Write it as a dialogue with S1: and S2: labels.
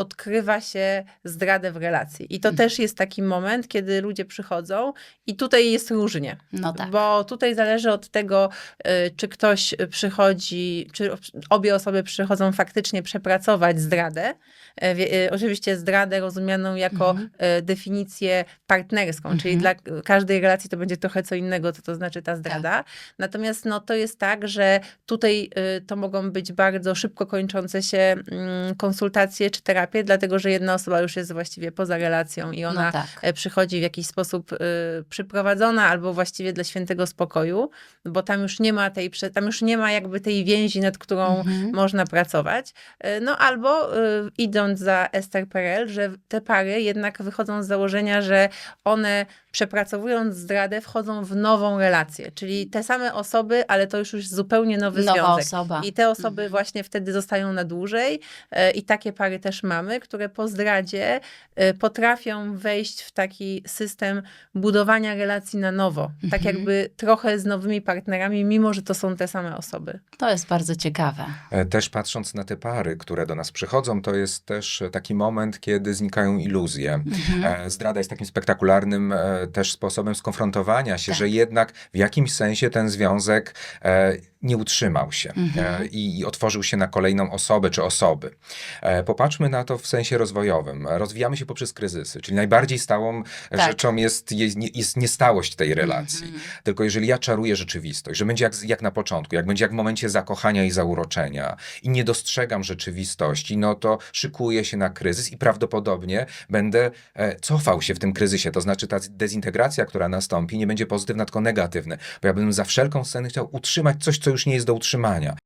S1: odkrywa się zdradę w relacji. I to
S2: Mhm.
S1: też jest taki moment, kiedy ludzie przychodzą i tutaj jest różnie.
S2: No tak.
S1: Bo tutaj zależy od tego, y, czy ktoś przychodzi, czy obie osoby przychodzą faktycznie przepracować zdradę. E, y, Oczywiście zdradę rozumianą jako
S2: Mhm.
S1: e, definicję partnerską, czyli
S2: Mhm.
S1: dla każdej relacji to będzie trochę co innego, co to znaczy ta zdrada.
S2: Tak.
S1: Natomiast no, to jest tak, że tutaj y, to mogą być bardzo szybko kończące się mm, konsultacje czy terapie, dlatego że jedna osoba już jest właściwie poza relacją i ona
S2: No tak.
S1: e, przychodzi w jakiś sposób y, przyprowadzona albo właściwie dla świętego spokoju, bo tam już nie ma tej, tam już nie ma jakby tej więzi, nad którą
S2: Mhm.
S1: można pracować. E, No albo y, idąc za Esther Perel, że te pary jednak wychodzą z założenia, że one przepracowując zdradę wchodzą w nową relację, czyli te same osoby, ale to już już zupełnie nowy
S2: Nowa
S1: związek.
S2: osoba.
S1: I te osoby
S2: Mhm.
S1: właśnie wtedy zostają na dłużej e, i takie pary też mamy, które po zdradzie e, potrafią wejść w taki system budowania relacji na nowo. Tak
S2: Mhm.
S1: jakby trochę z nowymi partnerami, mimo że to są te same osoby.
S2: To jest bardzo ciekawe.
S3: E, Też patrząc na te pary, które do nas przychodzą, to jest też taki moment, kiedy znikają iluzje.
S2: Mhm.
S3: Zdrada jest takim spektakularnym też sposobem skonfrontowania się,
S2: Tak.
S3: że jednak w jakimś sensie ten związek e, nie utrzymał się
S2: Mhm.
S3: e, i, i otworzył się na kolejną osobę czy osoby. E, Popatrzmy na to w sensie rozwojowym. Rozwijamy się poprzez kryzysy, czyli najbardziej stałą
S2: Tak.
S3: rzeczą jest, jest, jest niestałość tej relacji.
S2: Mhm.
S3: Tylko jeżeli ja czaruję rzeczywistość, że będzie jak, jak na początku, jak będzie jak w momencie zakochania i zauroczenia i nie dostrzegam rzeczywistości, no to szykuję się na kryzys i prawdopodobnie będę e, cofał się w tym kryzysie. To znaczy ta dezintegracja, która nastąpi, nie będzie pozytywna, tylko negatywna, bo ja bym za wszelką cenę chciał utrzymać coś, co już nie jest do utrzymania.